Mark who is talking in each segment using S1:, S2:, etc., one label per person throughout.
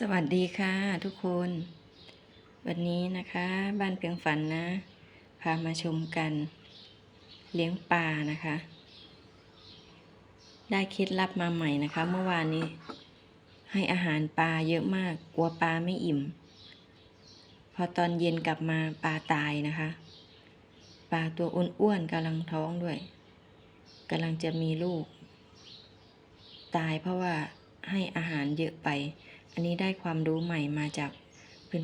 S1: สวัสดีค่ะทุกคน วันนี้นะคะบ้านเพียงฝันนะ พามาชมกัน เลี้ยงปลานะคะ ได้เคล็ดลับมาใหม่นะคะ เมื่อวานนี้ ให้อาหารปลาเยอะมากกลัวปลาไม่อิ่ม พอตอนเย็นกลับมาปลาตายนะคะ ปลาตัวอ้วนๆกำลังท้องด้วยกำลังจะมีลูก ตายเพราะว่าให้อาหารเยอะไป อันนี้ได้ความรู้ใหม่มาจาก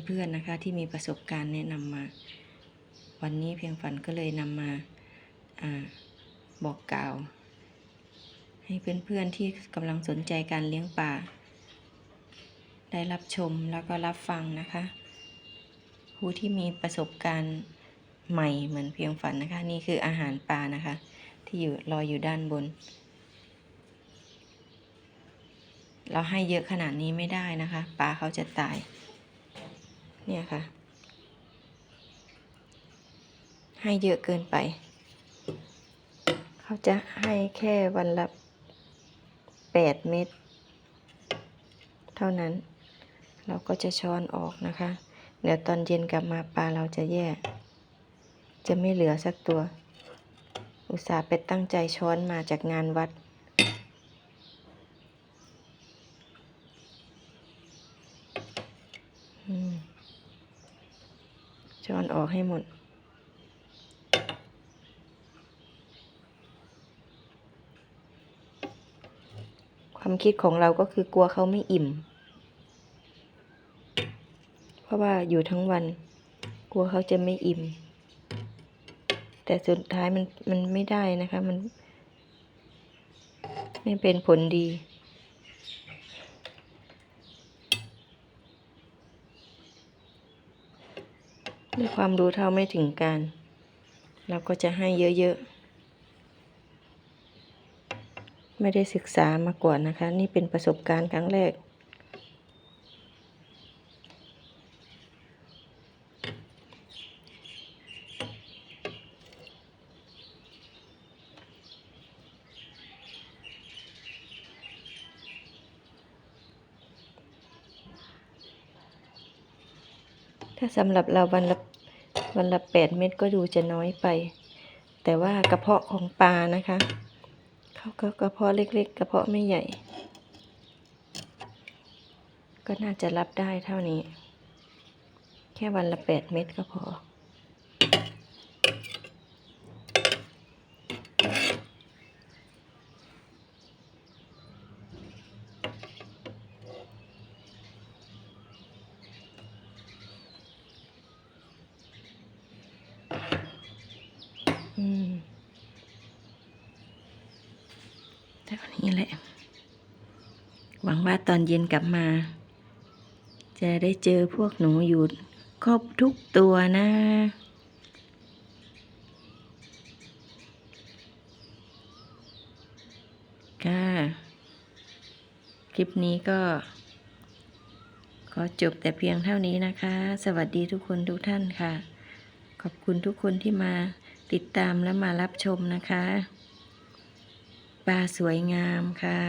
S1: เพื่อนๆนะคะที่มีประสบการณ์แนะนำมา วันนี้เพียงฝันก็เลยนำมาอาบอกกล่าว ให้เพื่อนๆที่กำลังสนใจการเลี้ยงปลาได้รับชมแล้วก็รับฟังนะคะผู้ที่มีประสบการณ์ใหม่เหมือนเพียงฝันนะคะ นี่คืออาหารปลานะคะ ที่อยู่รออยู่ด้านบน เราให้เยอะขนาดนี้ไม่ได้นะคะ ปลาเขาจะตาย เนี่ยค่ะ ให้เยอะเกินไป เขาจะให้แค่วันละแปดเม็ดเท่านั้น เราก็จะช้อนออกนะคะ เดี๋ยวตอนเย็นกลับมาปลาเราจะแย่ จะไม่เหลือสักตัว อุตส่าห์ไปตั้งใจช้อนมาจากงานวัด อืม ช้อนออกให้หมด ความคิดของเราก็คือกลัวเขาไม่อิ่ม เพราะว่าอยู่ทั้งวัน กลัวเขาจะไม่อิ่ม แต่สุดท้ายมันมันไม่ได้นะคะ มัน ไม่เป็นผลดี ด้วยความรู้เท่าไม่ถึงการ เราก็จะให้เยอะๆ ไม่ได้ศึกษามาก่อนนะคะ นี่เป็นประสบการณ์ครั้งแรก ถ้าสำหรับเราวันละวันละแปดเม็ดก็ดูจะน้อยไป แต่ว่ากระเพาะของปลานะคะเขาก็กระเพาะเล็ก ๆ กระเพาะไม่ใหญ่ ก็น่าจะรับได้เท่านี้ แค่วันละแปดเม็ดก็พอ นี้แหละ หวังว่าตอนเย็นกลับมา จะได้เจอพวกหนูอยู่ครบทุกตัวนะค่ะคลิปนี้ก็ ขอจบแต่เพียงเท่านี้นะคะ สวัสดีทุกคนทุกท่านค่ะ ขอบคุณทุกคนที่มาติดตามและมารับชมนะคะ ปลาสวยงามค่ะ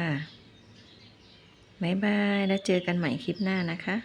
S1: บ๊ายบาย แล้วเจอกันใหม่คลิปหน้านะคะ